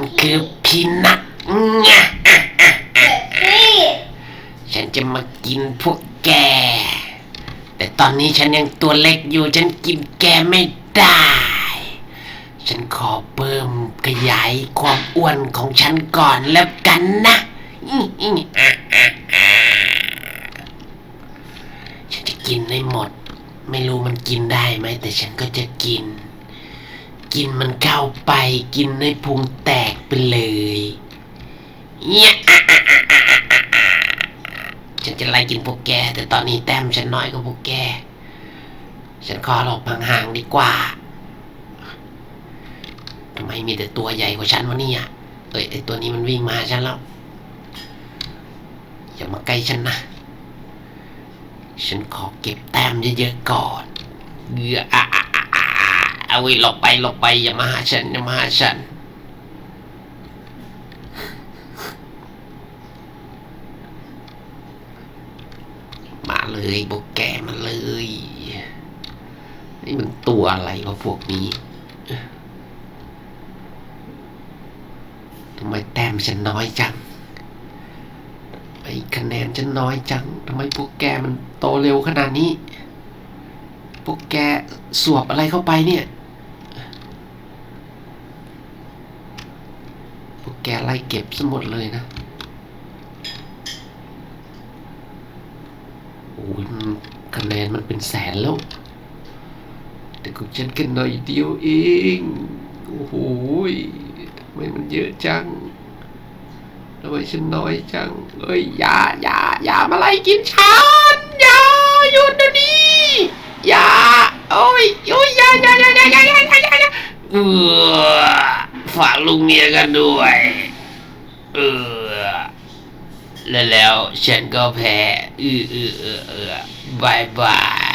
นคือพีนัทงะนี่ฉันจะมากินพวกแก แต่ตอนนี้ฉันยังตัวเล็กอยู่ ฉันกินแกไม่ได้ ฉันขอเพิ่มขยายความอ้วนของฉันก่อนแล้วกันนะฉันจะกินให้หมด ไม่รู้มันกินได้ไหม แต่ฉันก็จะกิน กินมันเข้าไปกินให้พุงแตกไปเลยเนี่ยอะอะอะอะอะอะฉันจะไล่กินพวกแก แต่ตอนนี้แต้มฉันน้อยกว่าพวกแก ฉันขอหลบห่างๆดีกว่าทำไมมีแต่ตัวใหญ่กว่าฉันวะเนี่ยเอ้ยไอตัวนี้มันวิ่งมาฉันแล้วอย่ามาใกล้ฉันนะ ฉันขอเก็บแต้มเยอะๆก่อนเงือะอะ เอาว้หลบไปหลบไปอย่ามาหาฉันอย่ามาหาฉันมาเลยพวกแกมาเลย นี่มันตัวอะไรวะพวกนี้ทำไมแต้มฉันน้อยจังไอ้คะแนนฉันน้อยจังทำไมพวกแกมันโตเร็วขนาดนี้ พวกแกสวบอะไรเข้าไปเนี่ย พวกแกไล่เก็บซะหมดเลยนะโอ้ยคะแนนมันเป็นแสนแล้ว แต่กูฉันกันหน่อยเดียวเองโอ้โหทำไมมันเยอะจังทำไมฉันน้อยจังเอ้ยอย่าอย่าอย่ามาไล่กินฉันอย่าหยุดเดี๋ยวนี้อย่าโอ้ยโอ้ยอย่าอย่าอย่าอย่าอย่าอย่าอย่าอเออ ฝากลุงเมียกันด้วย เออ แล้วแล้วฉันก็แพ้ อืออือเออเออบายบาย